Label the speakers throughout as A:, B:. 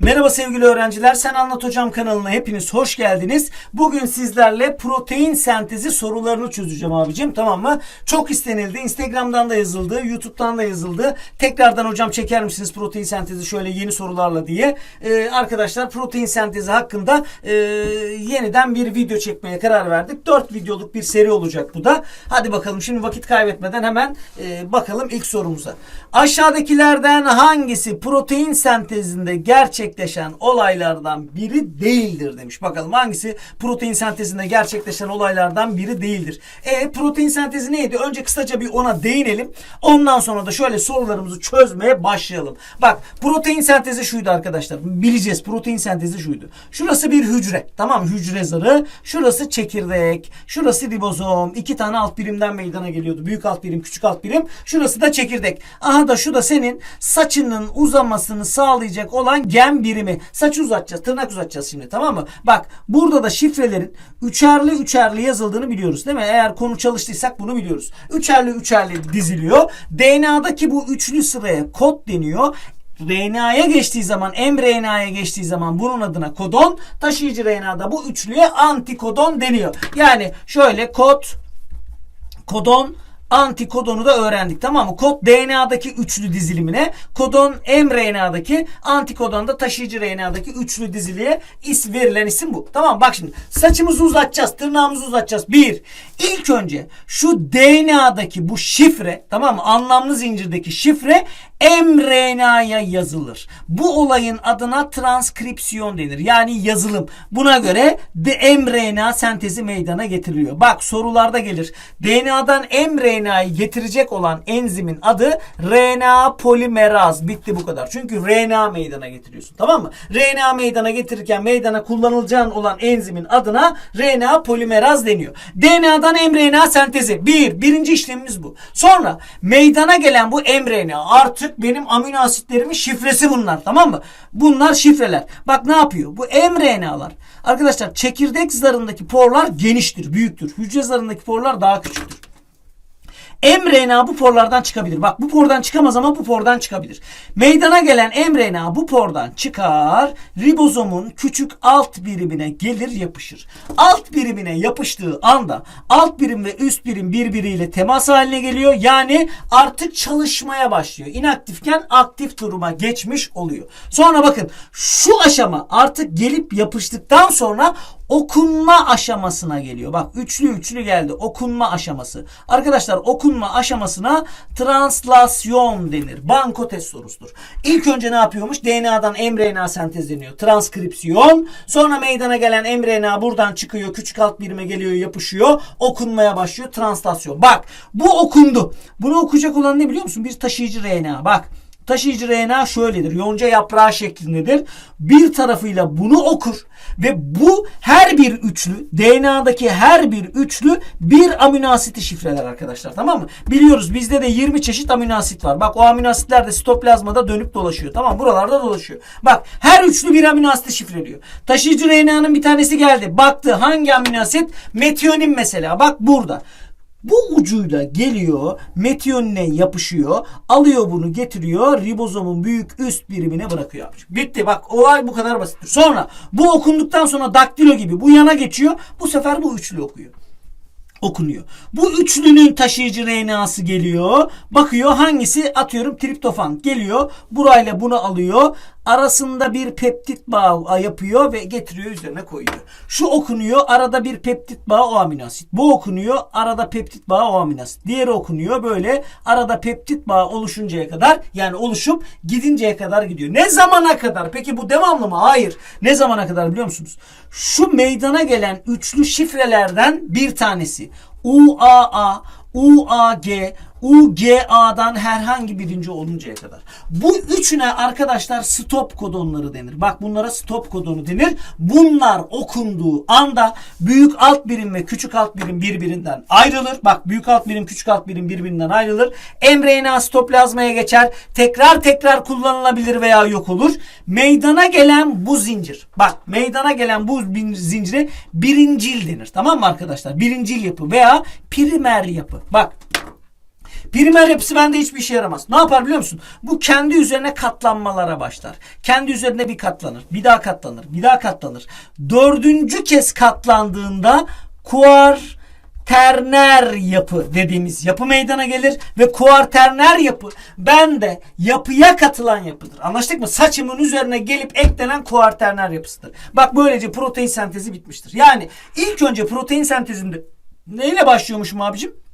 A: Merhaba sevgili öğrenciler. Sen Anlat Hocam kanalına hepiniz hoş geldiniz. Bugün sizlerle protein sentezi sorularını çözeceğim abicim. Tamam mı? Çok istenildi. Instagram'dan da yazıldı. YouTube'dan da yazıldı. Tekrardan hocam çeker misiniz protein sentezi şöyle yeni sorularla diye. Ee, arkadaşlar protein sentezi hakkında e, yeniden bir video çekmeye karar verdik. 4 videoluk bir seri olacak bu da. Hadi bakalım şimdi vakit kaybetmeden hemen e, bakalım ilk sorumuza. Aşağıdakilerden hangisi protein sentezinde gerçekleşen olaylardan biri değildir demiş. Bakalım hangisi protein sentezinde gerçekleşen olaylardan biri değildir. E protein sentezi neydi? Önce kısaca bir ona değinelim. Ondan sonra da şöyle sorularımızı çözmeye başlayalım. Bak protein sentezi şuydu arkadaşlar. Bileceğiz protein sentezi şuydu. Şurası bir hücre. Tamam hücre zarı. Şurası çekirdek. Şurası ribozom. İki tane alt birimden meydana geliyordu. Büyük alt birim, küçük alt birim. Şurası da çekirdek. Aha da şu da senin saçının uzamasını sağlayacak olan gen birimi. Saçı uzatacağız. Tırnak uzatacağız şimdi tamam mı? Bak burada da şifrelerin üçerli üçerli yazıldığını biliyoruz değil mi? Eğer konu çalıştıysak bunu biliyoruz. Üçerli üçerli diziliyor. DNA'daki bu üçlü sıraya kod deniyor. RNA'ya geçtiği zaman, mRNA'ya geçtiği zaman bunun adına kodon, taşıyıcı RNA'da bu üçlüye antikodon deniyor. Yani şöyle kod, kodon, antikodonu da öğrendik tamam mı? Kod DNA'daki üçlü dizilimine, kodon mRNA'daki, antikodon da taşıyıcı RNA'daki üçlü diziliğe is verilen isim bu. Tamam? Bak şimdi saçımızı uzatacağız, tırnağımızı uzatacağız. Bir, ilk önce şu DNA'daki bu şifre tamam mı? Anlamlı zincirdeki şifre mRNA'ya yazılır. Bu olayın adına transkripsiyon denir. Yani yazılım. Buna göre de mRNA sentezi meydana getiriliyor. Bak sorularda gelir. DNA'dan mRNA'yı getirecek olan enzimin adı RNA polimeraz. Bitti bu kadar. Çünkü RNA meydana getiriyorsun. Tamam mı? RNA meydana getirirken meydana kullanılacağın olan enzimin adına RNA polimeraz deniyor. DNA'dan mRNA sentezi. Bir. Birinci işlemimiz bu. Sonra meydana gelen bu mRNA artık benim amino asitlerimin şifresi bunlar. Tamam mı? Bunlar şifreler. Bak ne yapıyor? Bu mRNA'lar. Arkadaşlar çekirdek zarındaki porlar geniştir, büyüktür. Hücre zarındaki porlar daha küçüktür mRNA bu porlardan çıkabilir. Bak bu pordan çıkamaz ama bu pordan çıkabilir. Meydana gelen mRNA bu pordan çıkar. Ribozomun küçük alt birimine gelir yapışır. Alt birimine yapıştığı anda alt birim ve üst birim birbiriyle temas haline geliyor. Yani artık çalışmaya başlıyor. İnaktifken aktif duruma geçmiş oluyor. Sonra bakın şu aşama artık gelip yapıştıktan sonra okunma aşamasına geliyor. Bak üçlü üçlü geldi. Okunma aşaması. Arkadaşlar okunma aşamasına translasyon denir. Banko test sorusudur. İlk önce ne yapıyormuş? DNA'dan mRNA sentezleniyor. Transkripsiyon. Sonra meydana gelen mRNA buradan çıkıyor. Küçük alt birime geliyor yapışıyor. Okunmaya başlıyor. Translasyon. Bak bu okundu. Bunu okuyacak olan ne biliyor musun? Bir taşıyıcı RNA. Bak. Taşıyıcı RNA şöyledir. Yonca yaprağı şeklindedir. Bir tarafıyla bunu okur ve bu her bir üçlü DNA'daki her bir üçlü bir amino asiti şifreler arkadaşlar. Tamam mı? Biliyoruz bizde de 20 çeşit amino asit var. Bak o amino asitler de sitoplazmada dönüp dolaşıyor. Tamam buralarda dolaşıyor. Bak her üçlü bir amino asiti şifreliyor. Taşıyıcı RNA'nın bir tanesi geldi. Baktı hangi amino asit? Metionin mesela. Bak burada. Bu ucuyla geliyor, metionine yapışıyor, alıyor bunu getiriyor, ribozomun büyük üst birimine bırakıyor. Bitti bak olay bu kadar basit. Sonra bu okunduktan sonra daktilo gibi bu yana geçiyor. Bu sefer bu üçlü okuyor okunuyor. Bu üçlünün taşıyıcı RNA'sı geliyor. Bakıyor hangisi atıyorum triptofan geliyor. Burayla bunu alıyor. Arasında bir peptit bağı yapıyor ve getiriyor üzerine koyuyor. Şu okunuyor arada bir peptit bağı o amino asit. Bu okunuyor arada peptit bağı o amino asit. Diğeri okunuyor böyle arada peptit bağı oluşuncaya kadar yani oluşup gidinceye kadar gidiyor. Ne zamana kadar? Peki bu devamlı mı? Hayır. Ne zamana kadar biliyor musunuz? Şu meydana gelen üçlü şifrelerden bir tanesi UAA, UAG, UGA'dan herhangi birinci oluncaya kadar. Bu üçüne arkadaşlar stop kodonları denir. Bak bunlara stop kodonu denir. Bunlar okunduğu anda büyük alt birim ve küçük alt birim birbirinden ayrılır. Bak büyük alt birim küçük alt birim birbirinden ayrılır. mRNA stoplazmaya geçer. Tekrar tekrar kullanılabilir veya yok olur. Meydana gelen bu zincir. Bak meydana gelen bu zincire birincil denir. Tamam mı arkadaşlar? Birincil yapı veya primer yapı. Bak Primer yapısı bende hiçbir işe yaramaz. Ne yapar biliyor musun? Bu kendi üzerine katlanmalara başlar. Kendi üzerine bir katlanır. Bir daha katlanır. Bir daha katlanır. Dördüncü kez katlandığında kuar terner yapı dediğimiz yapı meydana gelir ve kuarterner yapı ben de yapıya katılan yapıdır. Anlaştık mı? Saçımın üzerine gelip eklenen kuarterner yapısıdır. Bak böylece protein sentezi bitmiştir. Yani ilk önce protein sentezinde neyle başlıyormuşum abicim?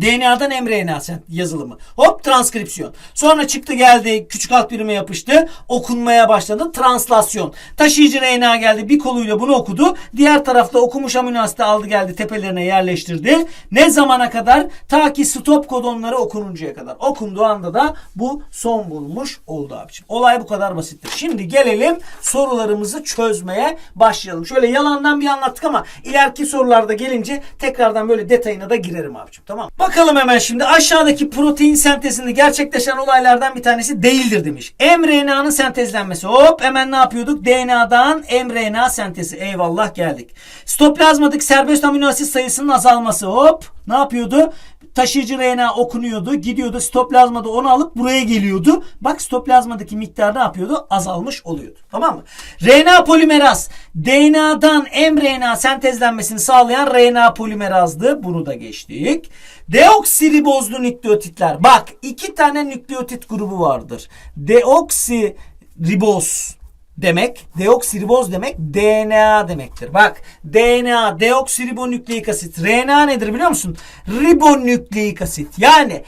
A: DNA'dan mRNA yazılımı. Hop transkripsiyon. Sonra çıktı geldi küçük alt birime yapıştı. Okunmaya başladı. Translasyon. Taşıyıcı RNA geldi bir koluyla bunu okudu. Diğer tarafta okumuş amino asiti aldı geldi tepelerine yerleştirdi. Ne zamana kadar? Ta ki stop kodonları okununcaya kadar. Okunduğu anda da bu son bulmuş oldu abiciğim. Olay bu kadar basittir. Şimdi gelelim sorularımızı çözmeye başlayalım. Şöyle yalandan bir anlattık ama ileriki sorularda gelince tekrardan böyle detayına da girerim abiciğim. Tamam. Bakalım hemen şimdi aşağıdaki protein sentezinde gerçekleşen olaylardan bir tanesi değildir demiş. mRNA'nın sentezlenmesi. Hop hemen ne yapıyorduk? DNA'dan mRNA sentezi. Eyvallah geldik. Stoplazmadaki serbest amino asit sayısının azalması. Hop ne yapıyordu? Taşıyıcı RNA okunuyordu. Gidiyordu stoplazmada onu alıp buraya geliyordu. Bak stoplazmadaki miktar ne yapıyordu? Azalmış oluyordu. Tamam mı? RNA polimeraz. DNA'dan mRNA sentezlenmesini sağlayan RNA polimerazdı. Bunu da geçtik. Deoksiribozlu nükleotitler. Bak iki tane nükleotit grubu vardır. Deoksiriboz demek, deoksiriboz demek DNA demektir. Bak DNA deoksiribonükleik asit. RNA nedir biliyor musun? Ribonükleik asit. Yani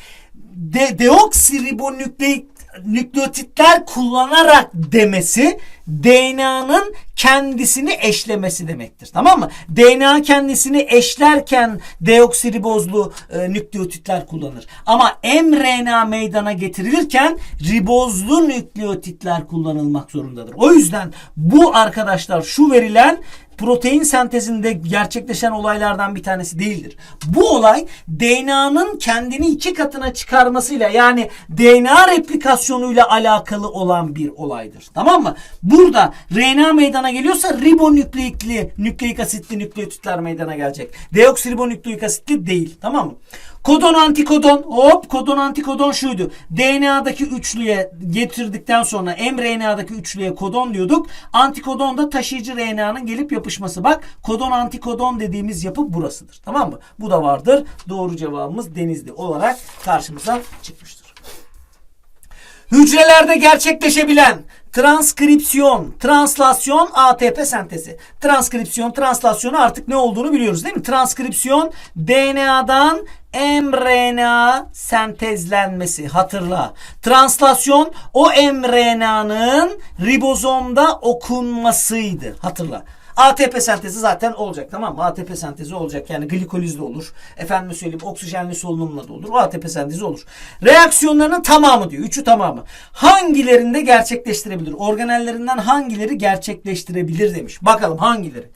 A: de, deoksiribonükleik nükleotitler kullanarak demesi DNA'nın kendisini eşlemesi demektir. Tamam mı? DNA kendisini eşlerken deoksiribozlu e, nükleotitler kullanır. Ama mRNA meydana getirilirken ribozlu nükleotitler kullanılmak zorundadır. O yüzden bu arkadaşlar şu verilen protein sentezinde gerçekleşen olaylardan bir tanesi değildir. Bu olay DNA'nın kendini iki katına çıkarmasıyla yani DNA replikasyonuyla alakalı olan bir olaydır. Tamam mı? Burada RNA meydana geliyorsa ribonükleikli nükleik asitli nükleotitler meydana gelecek. Deoksiribonükleik asitli değil. Tamam mı? Kodon antikodon hop kodon antikodon şuydu. DNA'daki üçlüye getirdikten sonra mRNA'daki üçlüye kodon diyorduk. Antikodon da taşıyıcı RNA'nın gelip yapışması. Bak kodon antikodon dediğimiz yapı burasıdır. Tamam mı? Bu da vardır. Doğru cevabımız denizli olarak karşımıza çıkmıştır. Hücrelerde gerçekleşebilen transkripsiyon, translasyon, ATP sentezi. Transkripsiyon, translasyonu artık ne olduğunu biliyoruz değil mi? Transkripsiyon DNA'dan mRNA sentezlenmesi hatırla. Translasyon o mRNA'nın ribozomda okunmasıydı. Hatırla. ATP sentezi zaten olacak tamam mı? ATP sentezi olacak yani glikolizle olur. Efendim söyleyeyim oksijenli solunumla da olur. O ATP sentezi olur. Reaksiyonlarının tamamı diyor. Üçü tamamı. Hangilerinde gerçekleştirebilir? Organellerinden hangileri gerçekleştirebilir demiş. Bakalım hangileri?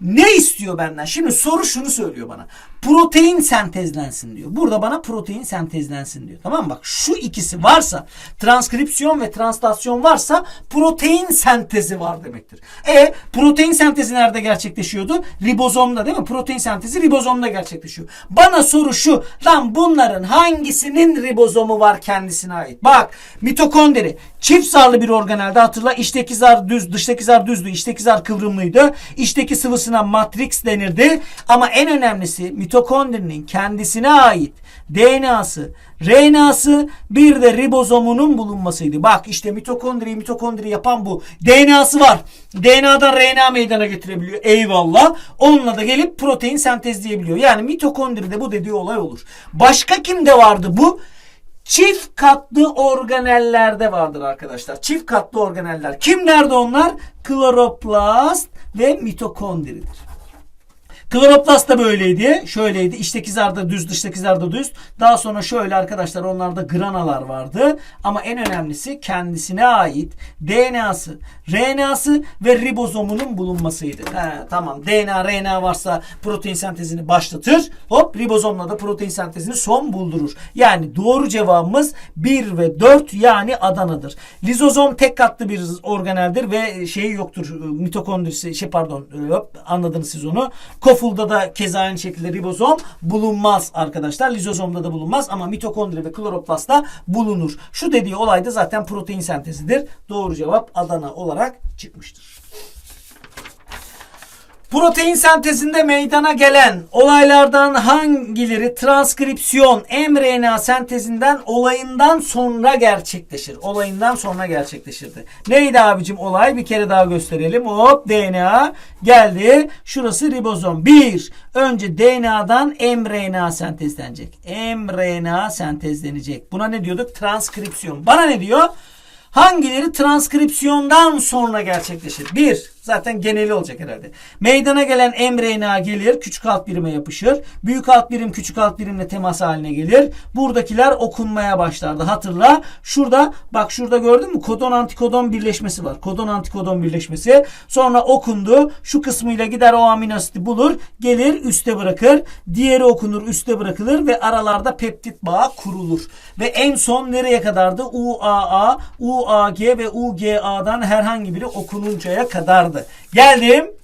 A: Ne istiyor benden? Şimdi soru şunu söylüyor bana. Protein sentezlensin diyor. Burada bana protein sentezlensin diyor. Tamam mı? Bak şu ikisi varsa transkripsiyon ve translasyon varsa protein sentezi var demektir. E protein sentezi nerede gerçekleşiyordu? Ribozomda değil mi? Protein sentezi ribozomda gerçekleşiyor. Bana soru şu. Lan bunların hangisinin ribozomu var kendisine ait? Bak mitokondri çift zarlı bir organelde hatırla içteki zar düz dıştaki zar düzdü içteki zar kıvrımlıydı. İçteki sıvısına matrix denirdi. Ama en önemlisi mitokondrinin kendisine ait DNA'sı, RNA'sı bir de ribozomunun bulunmasıydı. Bak işte mitokondriyi mitokondri yapan bu. DNA'sı var. DNA'dan RNA meydana getirebiliyor. Eyvallah. Onunla da gelip protein sentezleyebiliyor. Yani mitokondride bu dediği olay olur. Başka kimde vardı bu? Çift katlı organellerde vardır arkadaşlar. Çift katlı organeller. Kimlerde onlar? Kloroplast ve mitokondridir. Kloroplast da böyleydi. Şöyleydi. İçteki zarda düz, dıştaki zarda düz. Daha sonra şöyle arkadaşlar onlarda granalar vardı. Ama en önemlisi kendisine ait DNA'sı, RNA'sı ve ribozomunun bulunmasıydı. He, tamam. DNA, RNA varsa protein sentezini başlatır. Hop ribozomla da protein sentezini son buldurur. Yani doğru cevabımız 1 ve 4 yani Adana'dır. Lizozom tek katlı bir organeldir ve şeyi yoktur. Mitokondrisi şey pardon hop, anladınız siz onu. Kof Klorofulda da keza aynı şekilde ribozom bulunmaz arkadaşlar. Lizozomda da bulunmaz ama mitokondri ve kloroplastta bulunur. Şu dediği olay da zaten protein sentezidir. Doğru cevap Adana olarak çıkmıştır. Protein sentezinde meydana gelen olaylardan hangileri transkripsiyon mRNA sentezinden olayından sonra gerçekleşir? Olayından sonra gerçekleşirdi. Neydi abicim olay? Bir kere daha gösterelim. Hop DNA geldi. Şurası ribozom. Bir, önce DNA'dan mRNA sentezlenecek. mRNA sentezlenecek. Buna ne diyorduk? Transkripsiyon. Bana ne diyor? Hangileri transkripsiyondan sonra gerçekleşir? Bir, zaten geneli olacak herhalde. Meydana gelen mRNA gelir, küçük alt birime yapışır. Büyük alt birim küçük alt birimle temas haline gelir. Buradakiler okunmaya başlardı. Hatırla. Şurada bak şurada gördün mü? Kodon antikodon birleşmesi var. Kodon antikodon birleşmesi. Sonra okundu. Şu kısmıyla gider o amino asiti bulur. Gelir üste bırakır. Diğeri okunur üste bırakılır ve aralarda peptit bağı kurulur. Ve en son nereye kadardı? UAA, UAG ve UGA'dan herhangi biri okununcaya kadardı. Geldim.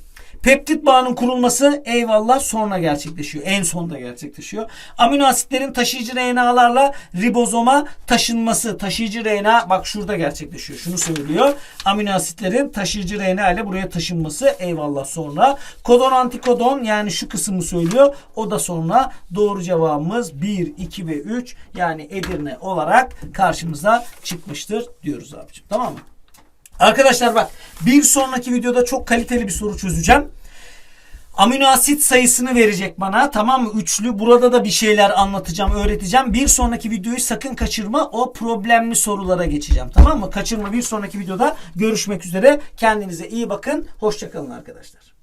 A: Peptit bağının kurulması eyvallah sonra gerçekleşiyor. En sonda gerçekleşiyor. Amino asitlerin taşıyıcı RNA'larla ribozoma taşınması. Taşıyıcı RNA bak şurada gerçekleşiyor. Şunu söylüyor. Amino asitlerin taşıyıcı RNA ile buraya taşınması eyvallah sonra. Kodon antikodon yani şu kısmı söylüyor. O da sonra doğru cevabımız 1, 2 ve 3 yani Edirne olarak karşımıza çıkmıştır diyoruz abicim. Tamam mı? Arkadaşlar bak bir sonraki videoda çok kaliteli bir soru çözeceğim. Amino asit sayısını verecek bana tamam mı? Üçlü burada da bir şeyler anlatacağım, öğreteceğim. Bir sonraki videoyu sakın kaçırma. O problemli sorulara geçeceğim tamam mı? Kaçırma bir sonraki videoda görüşmek üzere. Kendinize iyi bakın. Hoşçakalın arkadaşlar.